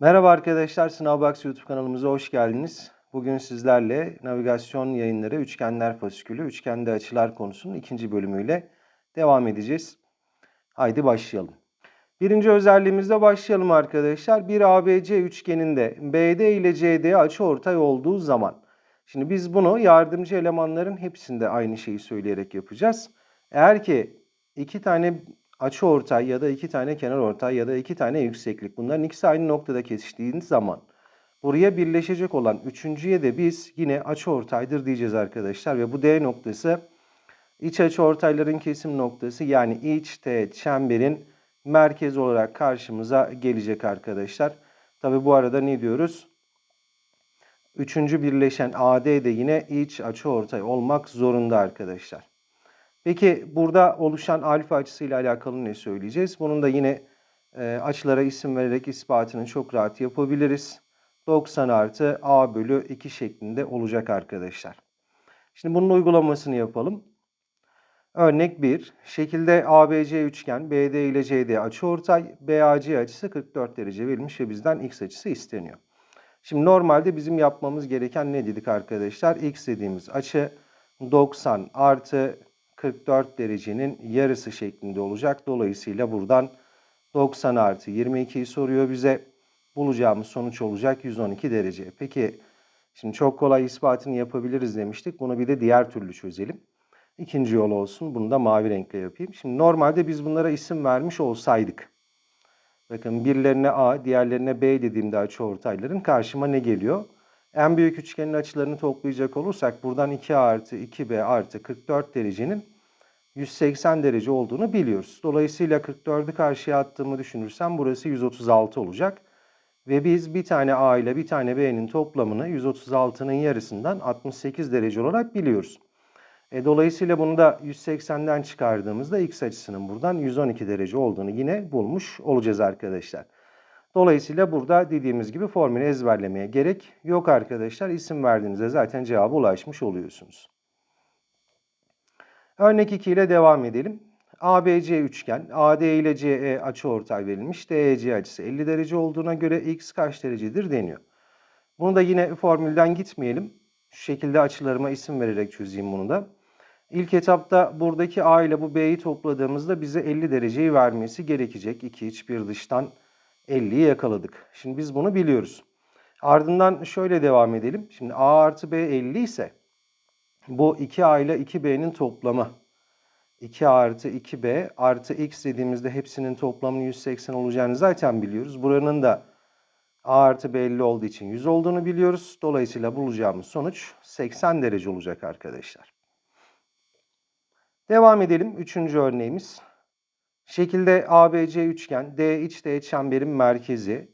Merhaba arkadaşlar, Sınavbox YouTube kanalımıza hoş geldiniz. Bugün sizlerle navigasyon yayınları üçgenler fasikülü, üçgende açılar konusunun ikinci bölümüyle devam edeceğiz. Haydi başlayalım. Birinci özelliğimizle başlayalım arkadaşlar. Bir ABC üçgeninde BD ile CD açıortay olduğu zaman. Şimdi biz bunu yardımcı elemanların hepsinde aynı şeyi söyleyerek yapacağız. Eğer ki iki tane açıortay ya da iki tane kenarortay ya da iki tane yükseklik bunların ikisi aynı noktada kesiştiğiniz zaman buraya birleşecek olan üçüncüye de biz yine açıortaydır diyeceğiz arkadaşlar ve bu D noktası iç açıortayların kesim noktası yani iç teğet çemberin merkezi olarak karşımıza gelecek arkadaşlar. Tabi bu arada ne diyoruz? Üçüncü birleşen AD de yine iç açıortay olmak zorunda arkadaşlar. Peki burada oluşan alfa açısıyla alakalı ne söyleyeceğiz? Bunun da yine e, açılara isim vererek ispatını çok rahat yapabiliriz. 90 artı a bölü 2 şeklinde olacak arkadaşlar. Şimdi bunun uygulamasını yapalım. Örnek 1. Şekilde ABC üçgen BD ile CD açıortay. BAC açısı 44 derece verilmiş ve bizden x açısı isteniyor. Şimdi normalde bizim yapmamız gereken ne dedik arkadaşlar? X dediğimiz açı 90 artı 44 derecenin yarısı şeklinde olacak. Dolayısıyla buradan 90 artı 22'yi soruyor bize. Bulacağımız sonuç olacak 112 derece. Peki şimdi çok kolay ispatını yapabiliriz demiştik. Bunu bir de diğer türlü çözelim. İkinci yol olsun. Bunu da mavi renkle yapayım. Şimdi normalde biz bunlara isim vermiş olsaydık. Bakın birilerine A, diğerlerine B dediğimde açıortayların karşıma ne geliyor? En büyük üçgenin açılarını toplayacak olursak buradan 2A artı 2B artı 44 derecenin 180 derece olduğunu biliyoruz. Dolayısıyla 44'ü karşıya attığımı düşünürsem burası 136 olacak. Ve biz bir tane A ile bir tane B'nin toplamını 136'nın yarısından 68 derece olarak biliyoruz. E, dolayısıyla bunu da 180'den çıkardığımızda x açısının buradan 112 derece olduğunu yine bulmuş olacağız arkadaşlar. Dolayısıyla burada dediğimiz gibi formülü ezberlemeye gerek yok arkadaşlar. İsim verdiğinizde zaten cevaba ulaşmış oluyorsunuz. Örnek 2 ile devam edelim. ABC üçgen, AD ile CE açıortay verilmiş. DEC açısı 50 derece olduğuna göre x kaç derecedir deniyor. Bunu da yine formülden gitmeyelim. Şu şekilde açılarıma isim vererek çözeyim bunu da. İlk etapta buradaki A ile bu B'yi topladığımızda bize 50 dereceyi vermesi gerekecek. 2 iç bir dıştan 50'yi yakaladık. Şimdi biz bunu biliyoruz. Ardından şöyle devam edelim. Şimdi A artı B 50 ise bu 2A ile 2B'nin toplamı 2A artı 2B artı X dediğimizde hepsinin toplamının 180 olacağını zaten biliyoruz. Buranın da A artı B 50 olduğu için 100 olduğunu biliyoruz. Dolayısıyla bulacağımız sonuç 80 derece olacak arkadaşlar. Devam edelim. Üçüncü örneğimiz. Şekilde ABC üçgen, D iç D çemberin merkezi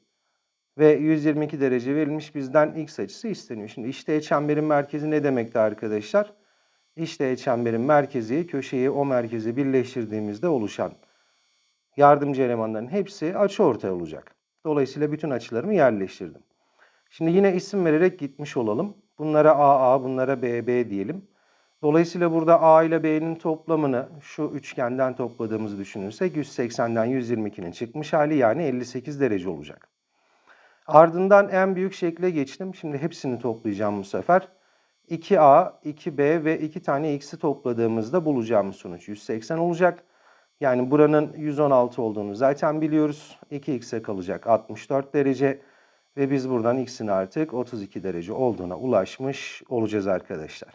ve 122 derece verilmiş bizden x açısı isteniyor. Şimdi D çemberin merkezi ne demekti arkadaşlar? D çemberin merkezi köşeyi o merkeze birleştirdiğimizde oluşan yardımcı elemanların hepsi açıortay olacak. Dolayısıyla bütün açılarımı yerleştirdim. Şimdi yine isim vererek gitmiş olalım. Bunlara AA, bunlara BB diyelim. Dolayısıyla burada A ile B'nin toplamını şu üçgenden topladığımızı düşünürsek 180'den 122'nin çıkmış hali yani 58 derece olacak. Ardından en büyük şekle geçtim. Şimdi hepsini toplayacağım bu sefer. 2A, 2B ve 2 tane x'i topladığımızda bulacağımız sonuç 180 olacak. Yani buranın 116 olduğunu zaten biliyoruz. 2x'e kalacak 64 derece ve biz buradan x'in artık 32 derece olduğuna ulaşmış olacağız arkadaşlar.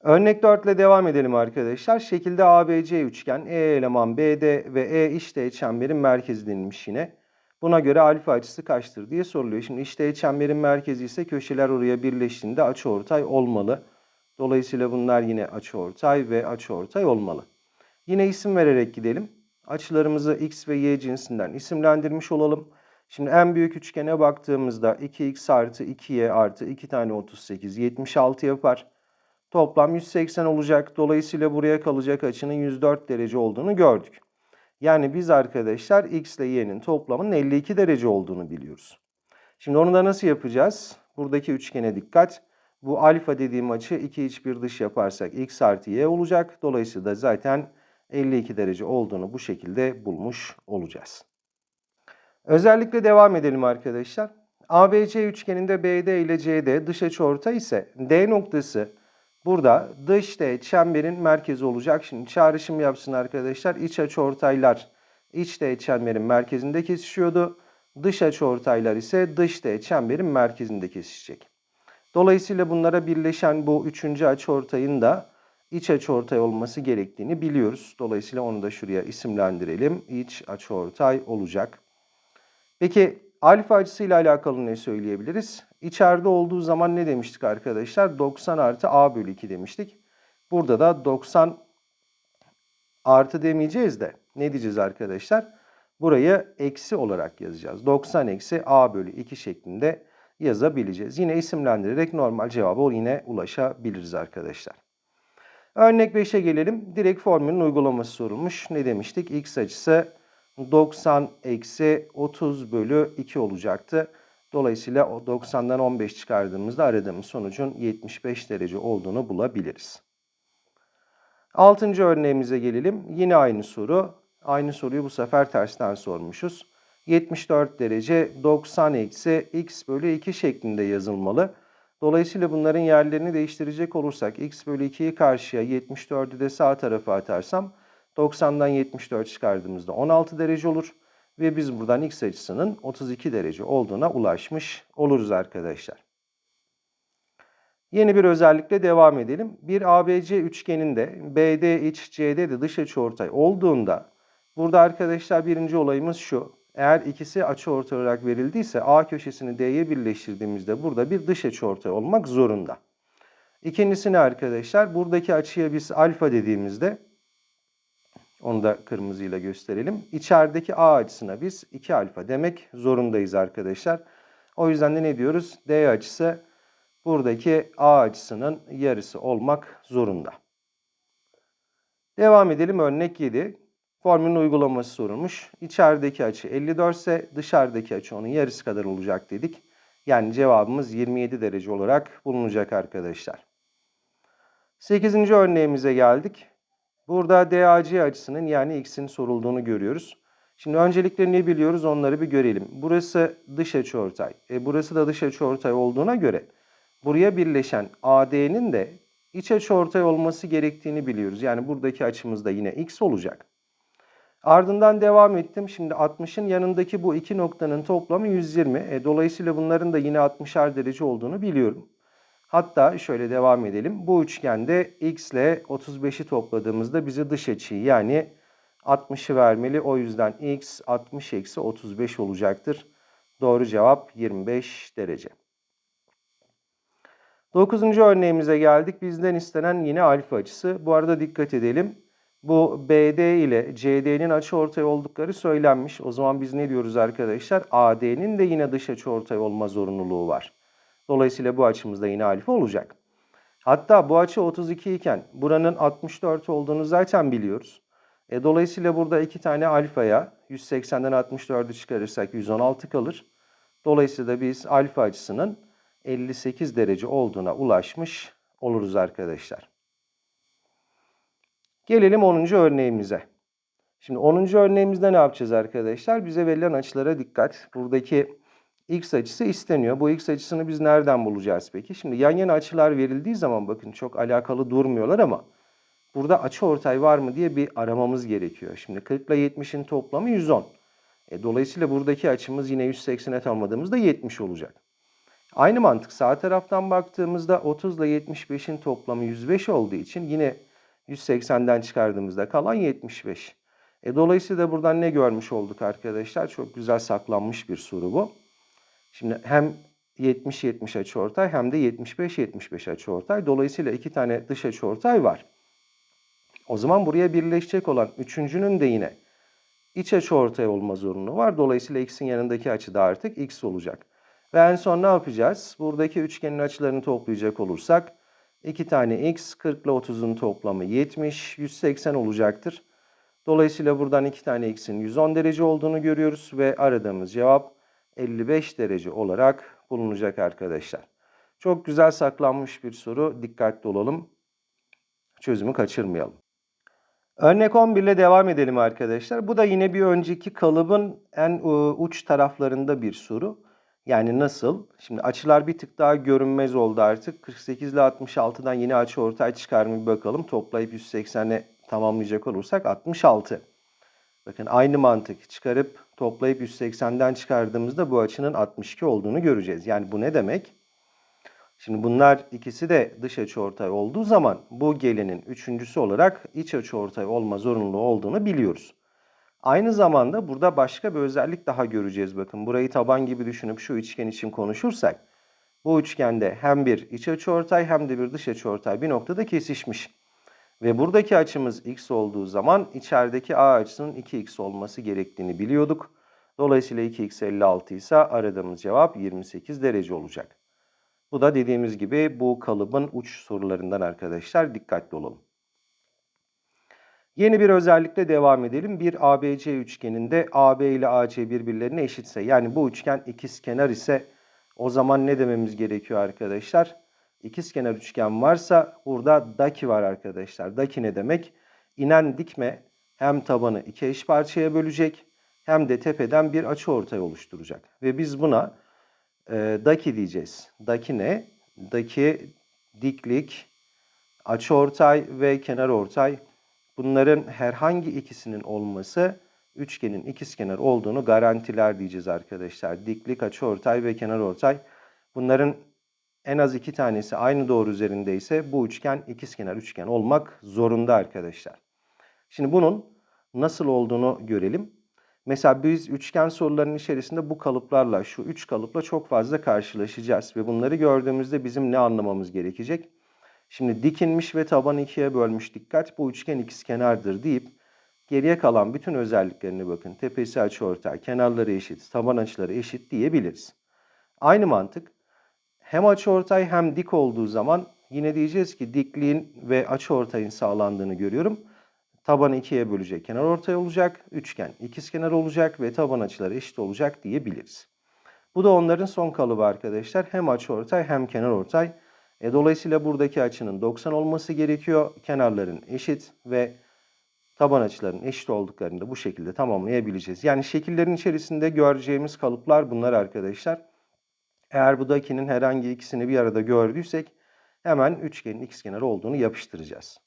Örnek 4 ile devam edelim arkadaşlar. Şekilde ABC üçgen, E eleman BD ve E işte çemberin merkezi denilmiş yine. Buna göre alfa açısı kaçtır diye soruluyor. Şimdi işte çemberin merkezi ise köşeler oraya birleştiğinde açıortay olmalı. Dolayısıyla bunlar yine açıortay ve açıortay olmalı. Yine isim vererek gidelim. Açılarımızı x ve y cinsinden isimlendirmiş olalım. Şimdi en büyük üçgene baktığımızda 2x artı 2y artı 2 tane 38 76 yapar. Toplam 180 olacak. Dolayısıyla buraya kalacak açının 104 derece olduğunu gördük. Yani biz arkadaşlar x ile y'nin toplamının 52 derece olduğunu biliyoruz. Şimdi onu da nasıl yapacağız? Buradaki üçgene dikkat. Bu alfa dediğim açı 2 iç bir dış yaparsak x artı y olacak. Dolayısıyla zaten 52 derece olduğunu bu şekilde bulmuş olacağız. Özellikle devam edelim arkadaşlar. ABC üçgeninde BD ile CD dış açıortay ise D noktası burada dış D çemberin merkezi olacak. Şimdi çağrışım yapsın arkadaşlar. İç açıortaylar iç D çemberin merkezinde kesişiyordu. Dış açıortaylar ise dış D çemberin merkezinde kesişecek. Dolayısıyla bunlara birleşen bu üçüncü açıortayın da iç açıortay olması gerektiğini biliyoruz. Dolayısıyla onu da şuraya isimlendirelim. İç açıortay olacak. Peki alfa açısıyla alakalı ne söyleyebiliriz? İçeride olduğu zaman ne demiştik arkadaşlar? 90 artı a bölü 2 demiştik. Burada da 90 artı demeyeceğiz de ne diyeceğiz arkadaşlar? Burayı eksi olarak yazacağız. 90 eksi a bölü 2 şeklinde yazabileceğiz. Yine isimlendirerek normal cevaba yine ulaşabiliriz arkadaşlar. Örnek 5'e gelelim. Direkt formülün uygulaması sorulmuş. Ne demiştik? X açısı 90 eksi 30 bölü 2 olacaktı. Dolayısıyla o 90'dan 15 çıkardığımızda aradığımız sonucun 75 derece olduğunu bulabiliriz. Altıncı örneğimize gelelim. Yine aynı soru. Aynı soruyu bu sefer tersten sormuşuz. 74 derece 90 eksi x bölü 2 şeklinde yazılmalı. Dolayısıyla bunların yerlerini değiştirecek olursak x bölü 2'yi karşıya 74'ü de sağ tarafa atarsam 90'dan 74 çıkardığımızda 16 derece olur. Ve biz buradan x açısının 32 derece olduğuna ulaşmış oluruz arkadaşlar. Yeni bir özellikle devam edelim. Bir ABC üçgeninde BD iç CD de dış açıortay olduğunda burada arkadaşlar birinci olayımız şu. Eğer ikisi açıortay olarak verildiyse A köşesini D'ye birleştirdiğimizde burada bir dış açıortay olmak zorunda. İkincisi ne arkadaşlar? Buradaki açıya biz alfa dediğimizde onu da kırmızıyla gösterelim. İçerideki A açısına biz 2 alfa demek zorundayız arkadaşlar. O yüzden de ne diyoruz? D açısı buradaki A açısının yarısı olmak zorunda. Devam edelim örnek 7. Formülün uygulaması sorulmuş. İçerideki açı 54 ise dışarıdaki açı onun yarısı kadar olacak dedik. Yani cevabımız 27 derece olarak bulunacak arkadaşlar. 8. örneğimize geldik. Burada DAC açısının yani x'in sorulduğunu görüyoruz. Şimdi öncelikle ne biliyoruz onları bir görelim. Burası dış açıortay. E burası da dış açıortay olduğuna göre buraya birleşen AD'nin de iç açıortay olması gerektiğini biliyoruz. Yani buradaki açımız da yine x olacak. Ardından devam ettim. Şimdi 60'ın yanındaki bu iki noktanın toplamı 120. E, dolayısıyla bunların da yine 60'ar derece olduğunu biliyorum. Hatta şöyle devam edelim. Bu üçgende x ile 35'i topladığımızda bize dış açıyı yani 60'ı vermeli. O yüzden x 60 eksi 35 olacaktır. Doğru cevap 25 derece. Dokuzuncu örneğimize geldik. Bizden istenen yine alfa açısı. Bu arada dikkat edelim. Bu BD ile CD'nin açıortay oldukları söylenmiş. O zaman biz ne diyoruz arkadaşlar? AD'nin de yine dış açıortay olma zorunluluğu var. Dolayısıyla bu açımız da yine alfa olacak. Hatta bu açı 32 iken buranın 64 olduğunu zaten biliyoruz. E, dolayısıyla burada iki tane alfaya 180'den 64'ü çıkarırsak 116 kalır. Dolayısıyla biz alfa açısının 58 derece olduğuna ulaşmış oluruz arkadaşlar. Gelelim 10. örneğimize. Şimdi 10. örneğimizde ne yapacağız arkadaşlar? Bize verilen açılara dikkat. Buradaki x açısı isteniyor. Bu x açısını biz nereden bulacağız peki? Şimdi yan yana açılar verildiği zaman bakın çok alakalı durmuyorlar ama burada açı ortay var mı diye bir aramamız gerekiyor. Şimdi 40 ile 70'in toplamı 110. E, dolayısıyla buradaki açımız yine 180'e tamamladığımızda 70 olacak. Aynı mantık sağ taraftan baktığımızda 30 ile 75'in toplamı 105 olduğu için yine 180'den çıkardığımızda kalan 75. E, dolayısıyla buradan ne görmüş olduk arkadaşlar? Çok güzel saklanmış bir soru bu. Şimdi hem 70-70 açıortay hem de 75-75 açıortay. Dolayısıyla iki tane dış açıortay var. O zaman buraya birleşecek olan üçüncünün de yine iç açıortay olma zorunlu var. Dolayısıyla x'in yanındaki açı da artık x olacak. Ve en son ne yapacağız? Buradaki üçgenin açılarını toplayacak olursak 2 tane x 40 ile 30'un toplamı 70, 180 olacaktır. Dolayısıyla buradan 2 tane x'in 110 derece olduğunu görüyoruz ve aradığımız cevap 55 derece olarak bulunacak arkadaşlar. Çok güzel saklanmış bir soru. Dikkatli olalım. Çözümü kaçırmayalım. Örnek 11 ile devam edelim arkadaşlar. Bu da yine bir önceki kalıbın en e, uç taraflarında bir soru. Yani nasıl? Şimdi açılar bir tık daha görünmez oldu artık. 48 ile 66'dan yine açı ortay çıkar mı bir bakalım. Toplayıp 180'e tamamlayacak olursak 66. Bakın aynı mantık çıkarıp toplayıp 180'den çıkardığımızda bu açının 62 olduğunu göreceğiz. Yani bu ne demek? Şimdi bunlar ikisi de dış açıortay olduğu zaman bu gelenin üçüncüsü olarak iç açıortay olma zorunluluğu olduğunu biliyoruz. Aynı zamanda burada başka bir özellik daha göreceğiz. Bakın burayı taban gibi düşünüp şu üçgen için konuşursak bu üçgende hem bir iç açıortay hem de bir dış açıortay bir noktada kesişmiş. Ve buradaki açımız x olduğu zaman içerideki a açısının 2x olması gerektiğini biliyorduk. Dolayısıyla 2x 56 ise aradığımız cevap 28 derece olacak. Bu da dediğimiz gibi bu kalıbın uç sorularından arkadaşlar dikkatli olalım. Yeni bir özellikle devam edelim. Bir ABC üçgeninde AB ile AC birbirlerine eşitse yani bu üçgen ikizkenar ise o zaman ne dememiz gerekiyor arkadaşlar? İkizkenar üçgen varsa burada daki var arkadaşlar. Daki ne demek? İnen dikme hem tabanı iki eş parçaya bölecek hem de tepeden bir açıortay oluşturacak. Ve biz buna e, daki diyeceğiz. Daki ne? Daki diklik, açıortay ve kenarortay. Bunların herhangi ikisinin olması üçgenin ikizkenar olduğunu garantiler diyeceğiz arkadaşlar. Diklik, açıortay ve kenarortay. Bunların en az iki tanesi aynı doğru üzerindeyse bu üçgen ikizkenar üçgen olmak zorunda arkadaşlar. Şimdi bunun nasıl olduğunu görelim. Mesela biz üçgen sorularının içerisinde bu kalıplarla, şu üç kalıpla çok fazla karşılaşacağız. Ve bunları gördüğümüzde bizim ne anlamamız gerekecek? Şimdi dikinmiş ve taban ikiye bölmüş dikkat bu üçgen ikizkenardır deyip geriye kalan bütün özelliklerine bakın. Tepesi açıortay, kenarları eşit, taban açıları eşit diyebiliriz. Aynı mantık hem açıortay hem dik olduğu zaman yine diyeceğiz ki dikliğin ve açıortayın sağlandığını görüyorum. Tabanı ikiye bölecek kenar ortay olacak, üçgen ikizkenar olacak ve taban açıları eşit olacak diyebiliriz. Bu da onların son kalıbı arkadaşlar. Hem açıortay hem kenar ortay. E, dolayısıyla buradaki açının 90 olması gerekiyor. Kenarların eşit ve taban açıların eşit olduklarını da bu şekilde tamamlayabileceğiz. Yani şekillerin içerisinde göreceğimiz kalıplar bunlar arkadaşlar. Eğer bu dakinin herhangi ikisini bir arada gördüysek hemen üçgenin ikizkenarı olduğunu yapıştıracağız.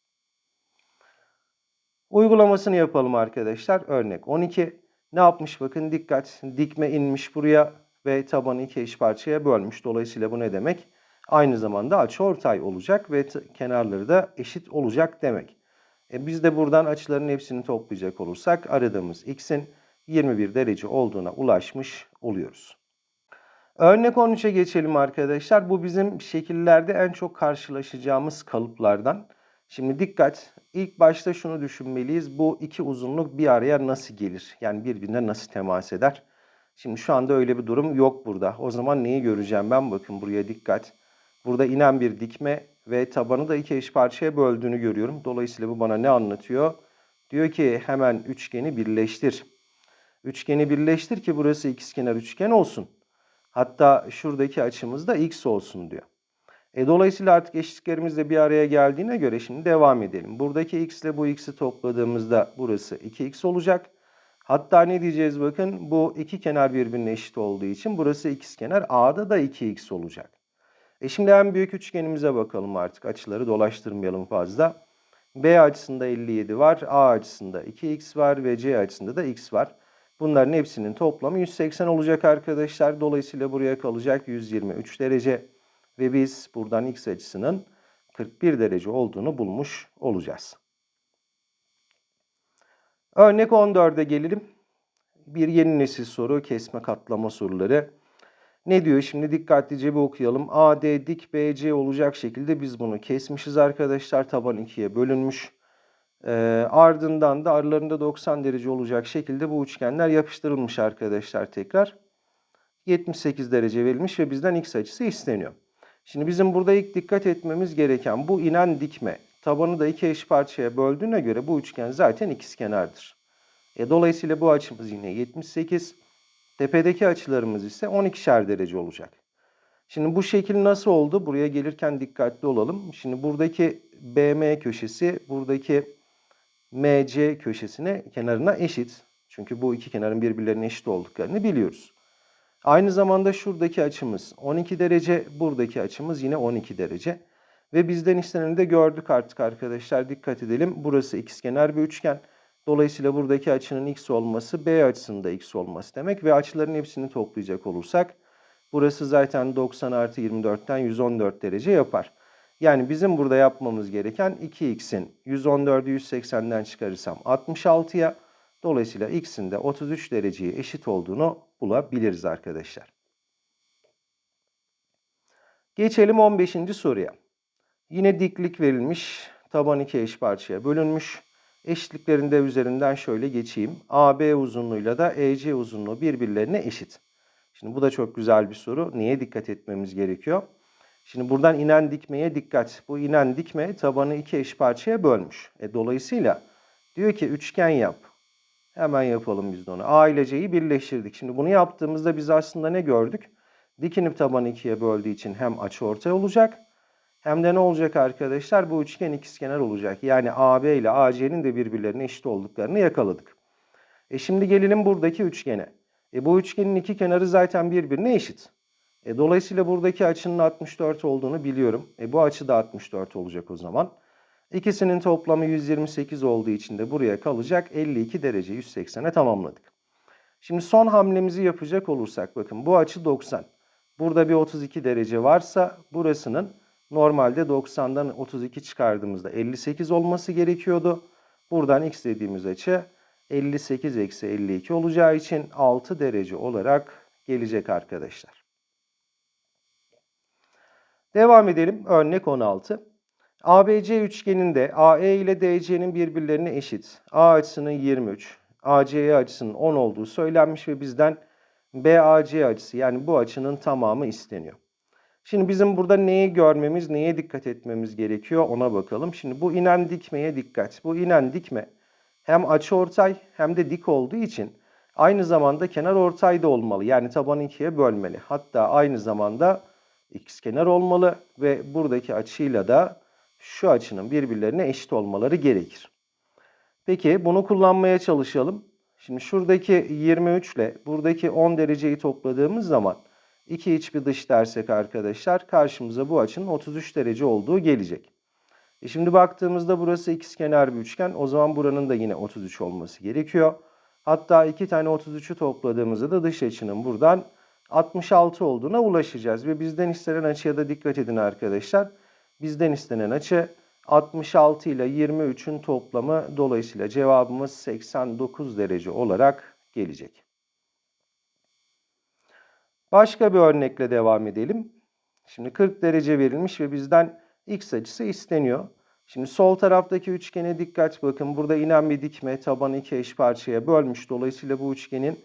Uygulamasını yapalım arkadaşlar. Örnek 12. Ne yapmış bakın dikkat. Dikme inmiş buraya ve tabanı iki eş parçaya bölmüş. Dolayısıyla bu ne demek? Aynı zamanda açıortay olacak ve kenarları da eşit olacak demek. E biz de buradan açıların hepsini toplayacak olursak aradığımız x'in 21 derece olduğuna ulaşmış oluyoruz. Örnek 13'e geçelim arkadaşlar. Bu bizim şekillerde en çok karşılaşacağımız kalıplardan. Şimdi dikkat. İlk başta şunu düşünmeliyiz. Bu iki uzunluk bir araya nasıl gelir? Yani birbirine nasıl temas eder? Şimdi şu anda öyle bir durum yok burada. O zaman neyi göreceğim ben? Bakın buraya dikkat. Burada inen bir dikme ve tabanı da iki eş parçaya böldüğünü görüyorum. Dolayısıyla bu bana ne anlatıyor? Diyor ki hemen üçgeni birleştir. Üçgeni birleştir ki burası ikizkenar üçgen olsun. Hatta şuradaki açımız da x olsun diyor. E, dolayısıyla artık eşitliklerimiz de bir araya geldiğine göre şimdi devam edelim. Buradaki x ile bu x'i topladığımızda burası 2x olacak. Hatta ne diyeceğiz bakın bu iki kenar birbirine eşit olduğu için burası ikizkenar A'da da 2x olacak. E şimdi en büyük üçgenimize bakalım artık açıları dolaştırmayalım fazla. B açısında 57 var, A açısında 2x var ve C açısında da x var. Bunların hepsinin toplamı 180 olacak arkadaşlar. Dolayısıyla buraya kalacak 123 derece ve biz buradan x açısının 41 derece olduğunu bulmuş olacağız. Örnek 14'e gelelim. Bir yeni nesil soru, kesme katlama soruları. Ne diyor şimdi dikkatlice bir okuyalım. AD dik BC olacak şekilde biz bunu kesmişiz arkadaşlar. Taban ikiye bölünmüş. E, ardından da aralarında 90 derece olacak şekilde bu üçgenler yapıştırılmış arkadaşlar tekrar. 78 derece verilmiş ve bizden x açısı isteniyor. Şimdi bizim burada ilk dikkat etmemiz gereken bu inen dikme. Tabanı da iki eş parçaya böldüğüne göre bu üçgen zaten ikizkenardır. E, dolayısıyla bu açımız yine 78. Tepedeki açılarımız ise 12'şer derece olacak. Şimdi bu şekil nasıl oldu? Buraya gelirken dikkatli olalım. Şimdi buradaki BM köşesi, buradaki MC köşesine kenarına eşit. Çünkü bu iki kenarın birbirlerine eşit olduklarını biliyoruz. Aynı zamanda şuradaki açımız 12 derece, buradaki açımız yine 12 derece. Ve bizden isteneni de gördük artık arkadaşlar. Dikkat edelim. Burası ikizkenar bir üçgen. Dolayısıyla buradaki açının x olması B açısının da x olması demek. Ve açıların hepsini toplayacak olursak burası zaten 90 artı 24'ten 114 derece yapar. Yani bizim burada yapmamız gereken 2x'in 114'ü 180'den çıkarırsam 66'ya dolayısıyla x'in de 33 dereceye eşit olduğunu bulabiliriz arkadaşlar. Geçelim 15. soruya. Yine diklik verilmiş. Taban iki eş parçaya bölünmüş. Eşitliklerinde üzerinden şöyle geçeyim. AB uzunluğuyla da EC uzunluğu birbirlerine eşit. Şimdi bu da çok güzel bir soru. Niye dikkat etmemiz gerekiyor? Şimdi buradan inen dikmeye dikkat. Bu inen dikme tabanı iki eş parçaya bölmüş. E, dolayısıyla diyor ki üçgen yap. Hemen yapalım biz de onu. A ile C'yi birleştirdik. Şimdi bunu yaptığımızda biz aslında ne gördük? Dikinip tabanı ikiye böldüğü için hem açı ortay olacak hem de ne olacak arkadaşlar? Bu üçgen ikizkenar olacak. Yani AB ile AC'nin de birbirlerine eşit olduklarını yakaladık. E şimdi gelelim buradaki üçgene. E bu üçgenin iki kenarı zaten birbirine eşit. E dolayısıyla buradaki açının 64 olduğunu biliyorum. E bu açı da 64 olacak o zaman. İkisinin toplamı 128 olduğu için de buraya kalacak 52 derece 180'e tamamladık. Şimdi son hamlemizi yapacak olursak bakın bu açı 90. Burada bir 32 derece varsa burasının normalde 90'dan 32 çıkardığımızda 58 olması gerekiyordu. Buradan x dediğimiz açı 58 eksi 52 olacağı için 6 derece olarak gelecek arkadaşlar. Devam edelim. Örnek 16. ABC üçgeninde AE ile DC'nin birbirlerine eşit. A açısının 23, ACE açısının 10 olduğu söylenmiş ve bizden BAC açısı yani bu açının tamamı isteniyor. Şimdi bizim burada neyi görmemiz, neye dikkat etmemiz gerekiyor ona bakalım. Şimdi bu inen dikmeye dikkat. Bu inen dikme hem açıortay hem de dik olduğu için aynı zamanda kenar ortay da olmalı. Yani tabanı ikiye bölmeli. Hatta aynı zamanda ikizkenar olmalı ve buradaki açıyla da şu açının birbirlerine eşit olmaları gerekir. Peki bunu kullanmaya çalışalım. Şimdi şuradaki 23 ile buradaki 10 dereceyi topladığımız zaman 2 iç bir dış dersek arkadaşlar karşımıza bu açının 33 derece olduğu gelecek. E şimdi baktığımızda burası ikizkenar bir üçgen. O zaman buranın da yine 33 olması gerekiyor. Hatta iki tane 33'ü topladığımızda da dış açının buradan 66 olduğuna ulaşacağız. Ve bizden istenen açıya da dikkat edin arkadaşlar. Bizden istenen açı 66 ile 23'ün toplamı dolayısıyla cevabımız 89 derece olarak gelecek. Başka bir örnekle devam edelim. Şimdi 40 derece verilmiş ve bizden x açısı isteniyor. Şimdi sol taraftaki üçgene dikkat bakın. Burada inen bir dikme tabanı iki eş parçaya bölmüş. Dolayısıyla bu üçgenin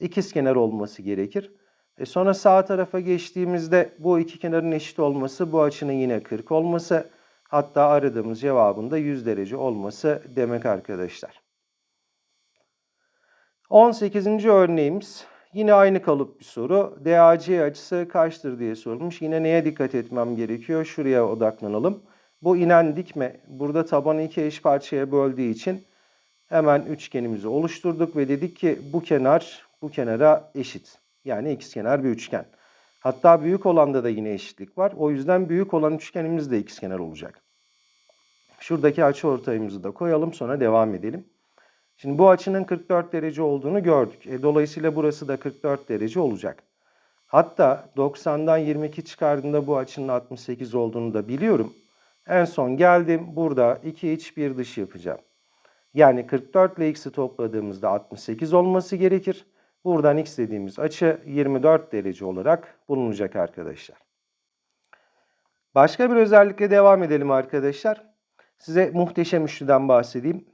ikizkenar olması gerekir. E sonra sağ tarafa geçtiğimizde bu iki kenarın eşit olması, bu açının yine 40 olması, hatta aradığımız cevabın da 100 derece olması demek arkadaşlar. 18. örneğimiz yine aynı kalıp bir soru. DAC açısı kaçtır diye sorulmuş. Yine neye dikkat etmem gerekiyor? Şuraya odaklanalım. Bu inen dikme burada tabanı iki eş parçaya böldüğü için hemen üçgenimizi oluşturduk ve dedik ki bu kenar bu kenara eşit. Yani ikizkenar bir üçgen. Hatta büyük olanda da yine eşitlik var. O yüzden büyük olan üçgenimiz de ikizkenar olacak. Şuradaki açı ortayımızı da koyalım sonra devam edelim. Şimdi bu açının 44 derece olduğunu gördük. E, dolayısıyla burası da 44 derece olacak. Hatta 90'dan 22 çıkardığında bu açının 68 olduğunu da biliyorum. En son geldim burada 2 iç 1 dış yapacağım. Yani 44 ile x'i topladığımızda 68 olması gerekir. Buradan x dediğimiz açı 24 derece olarak bulunacak arkadaşlar. Başka bir özellikle devam edelim arkadaşlar. Size muhteşem üçlüden bahsedeyim.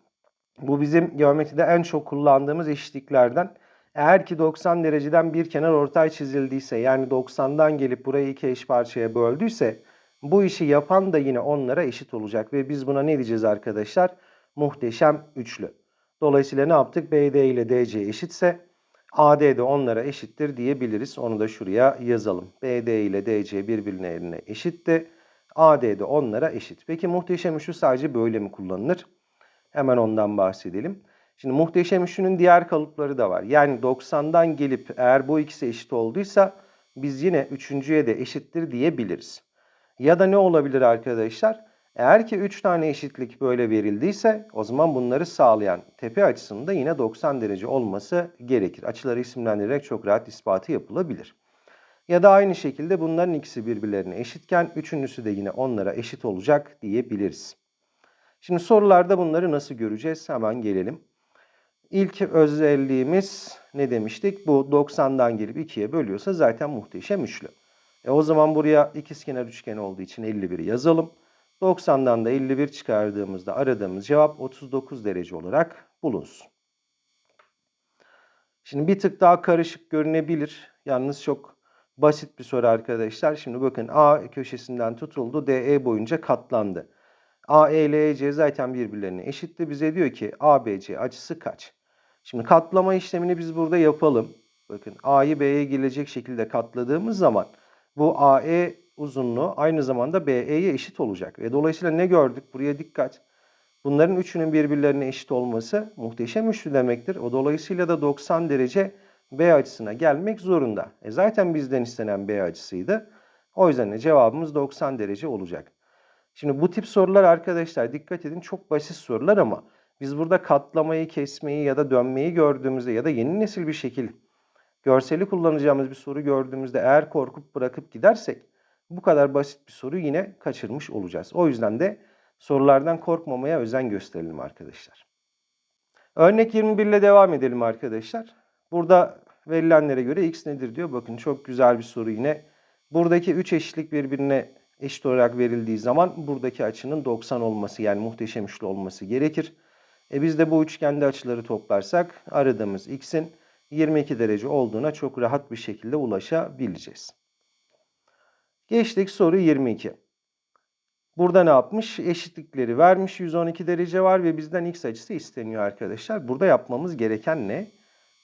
Bu bizim geometride en çok kullandığımız eşitliklerden. Eğer ki 90 dereceden bir kenar ortay çizildiyse yani 90'dan gelip burayı iki eş parçaya böldüyse bu işi yapan da yine onlara eşit olacak. Ve biz buna ne diyeceğiz arkadaşlar? Muhteşem üçlü. Dolayısıyla ne yaptık? BD ile DC eşitse AD de onlara eşittir diyebiliriz. Onu da şuraya yazalım. BD ile DC birbirlerine eşitti. AD de onlara eşit. Peki muhteşem üçlü sadece böyle mi kullanılır? Hemen ondan bahsedelim. Şimdi muhteşem üçlünün diğer kalıpları da var. Yani 90'dan gelip eğer bu ikisi eşit olduysa biz yine üçüncüye de eşittir diyebiliriz. Ya da ne olabilir arkadaşlar? Eğer ki 3 tane eşitlik böyle verildiyse o zaman bunları sağlayan tepe açısının da yine 90 derece olması gerekir. Açıları isimlendirerek çok rahat ispatı yapılabilir. Ya da aynı şekilde bunların ikisi birbirlerine eşitken üçüncüsü de yine onlara eşit olacak diyebiliriz. Şimdi sorularda bunları nasıl göreceğiz? Hemen gelelim. İlk özelliğimiz ne demiştik? Bu 90'dan gelip 2'ye bölüyorsa zaten muhteşem üçlü. E o zaman buraya ikizkenar üçgen olduğu için 51 yazalım. 90'dan da 51 çıkardığımızda aradığımız cevap 39 derece olarak bulunsun. Şimdi bir tık daha karışık görünebilir. Yalnız çok basit bir soru arkadaşlar. Şimdi bakın A köşesinden tutuldu. DE boyunca katlandı. AE ile EC zaten birbirlerine eşitti. Bize diyor ki ABC açısı kaç? Şimdi katlama işlemini biz burada yapalım. Bakın A'yı B'ye gelecek şekilde katladığımız zaman bu AE uzunluğu aynı zamanda BE'ye eşit olacak. Ve dolayısıyla ne gördük? Buraya dikkat. Bunların üçünün birbirlerine eşit olması muhteşem üçlü demektir. O dolayısıyla da 90 derece B açısına gelmek zorunda. E zaten bizden istenen B açısıydı. O yüzden de cevabımız 90 derece olacak. Şimdi bu tip sorular arkadaşlar dikkat edin çok basit sorular ama biz burada katlamayı, kesmeyi ya da dönmeyi gördüğümüzde ya da yeni nesil bir şekil görseli kullanacağımız bir soru gördüğümüzde eğer korkup bırakıp gidersek bu kadar basit bir soru yine kaçırmış olacağız. O yüzden de sorulardan korkmamaya özen gösterelim arkadaşlar. Örnek 21 ile devam edelim arkadaşlar. Burada verilenlere göre x nedir diyor. Bakın çok güzel bir soru yine. Buradaki 3 eşitlik birbirine eşit olarak verildiği zaman buradaki açının 90 olması yani muhteşem üçlü olması gerekir. E biz de bu üçgende açıları toplarsak aradığımız x'in 22 derece olduğuna çok rahat bir şekilde ulaşabileceğiz. Geçtik soru 22. Burada ne yapmış? Eşitlikleri vermiş. 112 derece var ve bizden x açısı isteniyor arkadaşlar. Burada yapmamız gereken ne?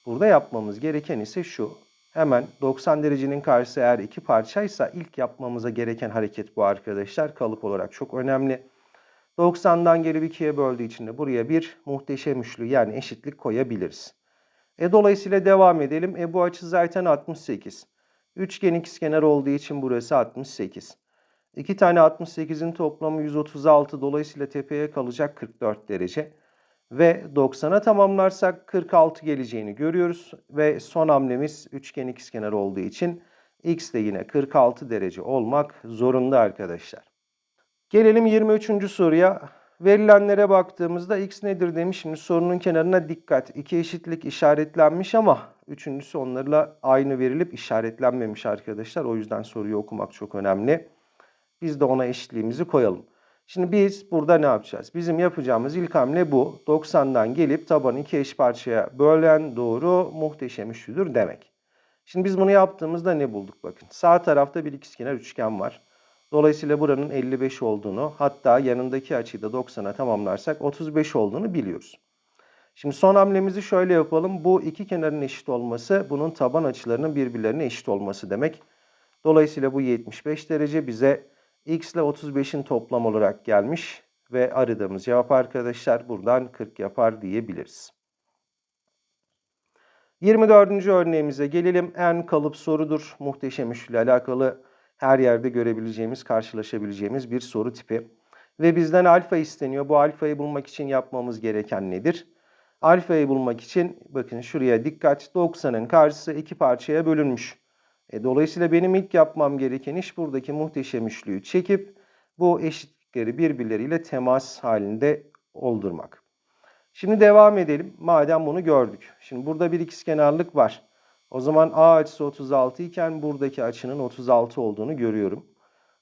Burada yapmamız gereken ise şu. Hemen 90 derecenin karşısı eğer iki parçaysa ilk yapmamıza gereken hareket bu arkadaşlar. Kalıp olarak çok önemli. 90'dan geri 2'ye böldüğü için de buraya bir muhteşem üçlü yani eşitlik koyabiliriz. E dolayısıyla devam edelim. E bu açı zaten 68. Üçgen ikizkenar olduğu için burası 68. İki tane 68'in toplamı 136. Dolayısıyla tepeye kalacak 44 derece. Ve 90'a tamamlarsak 46 geleceğini görüyoruz. Ve son hamlemiz üçgen ikizkenar olduğu için x de yine 46 derece olmak zorunda arkadaşlar. Gelelim 23. soruya. Verilenlere baktığımızda x nedir demiş. Şimdi sorunun kenarına dikkat. İki eşitlik işaretlenmiş ama üçüncüsü onlarla aynı verilip işaretlenmemiş arkadaşlar. O yüzden soruyu okumak çok önemli. Biz de ona eşitliğimizi koyalım. Şimdi biz burada ne yapacağız? Bizim yapacağımız ilk hamle bu. 90'dan gelip tabanı iki eş parçaya bölen doğru muhteşem üçlüdür demek. Şimdi biz bunu yaptığımızda ne bulduk bakın. Sağ tarafta bir ikizkenar üçgen var. Dolayısıyla buranın 55 olduğunu hatta yanındaki açıyı da 90'a tamamlarsak 35 olduğunu biliyoruz. Şimdi son hamlemizi şöyle yapalım. Bu iki kenarın eşit olması bunun taban açılarının birbirlerine eşit olması demek. Dolayısıyla bu 75 derece bize x ile 35'in toplam olarak gelmiş ve aradığımız cevap arkadaşlar buradan 40 yapar diyebiliriz. 24. örneğimize gelelim. En kalıp sorudur. Muhteşem üçlü alakalı her yerde görebileceğimiz, karşılaşabileceğimiz bir soru tipi. Ve bizden alfa isteniyor. Bu alfayı bulmak için yapmamız gereken nedir? Alfayı bulmak için bakın şuraya dikkat 90'ın karşısı iki parçaya bölünmüş. E, dolayısıyla benim ilk yapmam gereken iş buradaki muhteşem üçlüyü çekip bu eşitlikleri birbirleriyle temas halinde oldurmak. Şimdi devam edelim. Madem bunu gördük. Şimdi burada bir ikizkenarlık var. O zaman A açısı 36 iken buradaki açının 36 olduğunu görüyorum.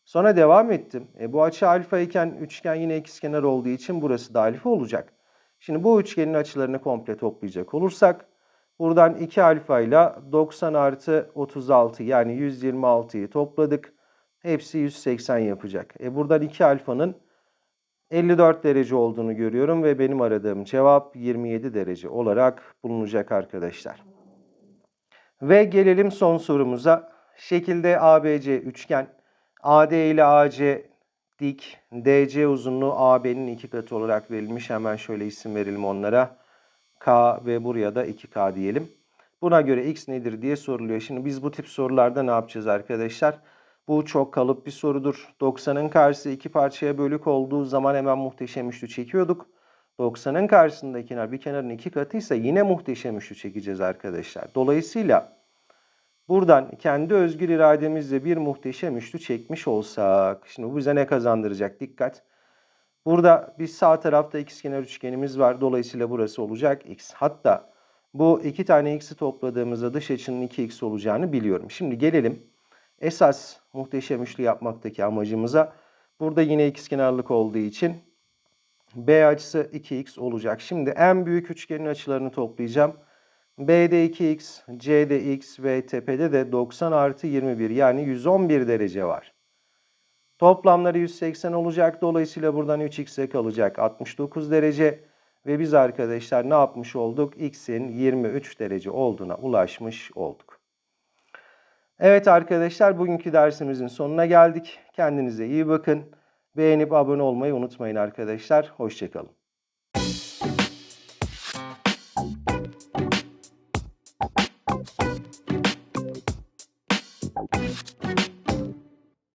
Sonra devam ettim. E, bu açı alfa iken üçgen yine ikizkenar olduğu için burası da alfa olacak. Şimdi bu üçgenin açılarını komple toplayacak olursak buradan 2 alfa ile 90 artı 36 yani 126'yı topladık. Hepsi 180 yapacak. E, buradan 2 alfanın 54 derece olduğunu görüyorum ve benim aradığım cevap 27 derece olarak bulunacak arkadaşlar. Ve gelelim son sorumuza. Şekilde ABC üçgen. AD ile AC dik. DC uzunluğu AB'nin iki katı olarak verilmiş. Hemen şöyle isim verelim onlara. K ve buraya da 2K diyelim. Buna göre X nedir diye soruluyor. Şimdi biz bu tip sorularda ne yapacağız arkadaşlar? Bu çok kalıp bir sorudur. 90'ın karşısı iki parçaya bölük olduğu zaman hemen muhteşem üçlü çekiyorduk. 90'ın karşısındaki kenar bir kenarın iki katıysa yine muhteşem üçlü çekeceğiz arkadaşlar. Dolayısıyla buradan kendi özgür irademizle bir muhteşem üçlü çekmiş olsak. Şimdi bu bize ne kazandıracak? Dikkat. Burada bir sağ tarafta ikizkenar üçgenimiz var. Dolayısıyla burası olacak x. Hatta bu iki tane x'i topladığımızda dış açının 2x olacağını biliyorum. Şimdi gelelim esas muhteşem üçlü yapmaktaki amacımıza. Burada yine ikizkenarlık olduğu için B açısı 2x olacak. Şimdi en büyük üçgenin açılarını toplayacağım. B'de 2x, C'de x ve tepede de 90 artı 21 yani 111 derece var. Toplamları 180 olacak. Dolayısıyla buradan 3x'e kalacak 69 derece. Ve biz arkadaşlar ne yapmış olduk? X'in 23 derece olduğuna ulaşmış olduk. Evet arkadaşlar bugünkü dersimizin sonuna geldik. Kendinize iyi bakın. Beğenip abone olmayı unutmayın arkadaşlar. Hoşçakalın.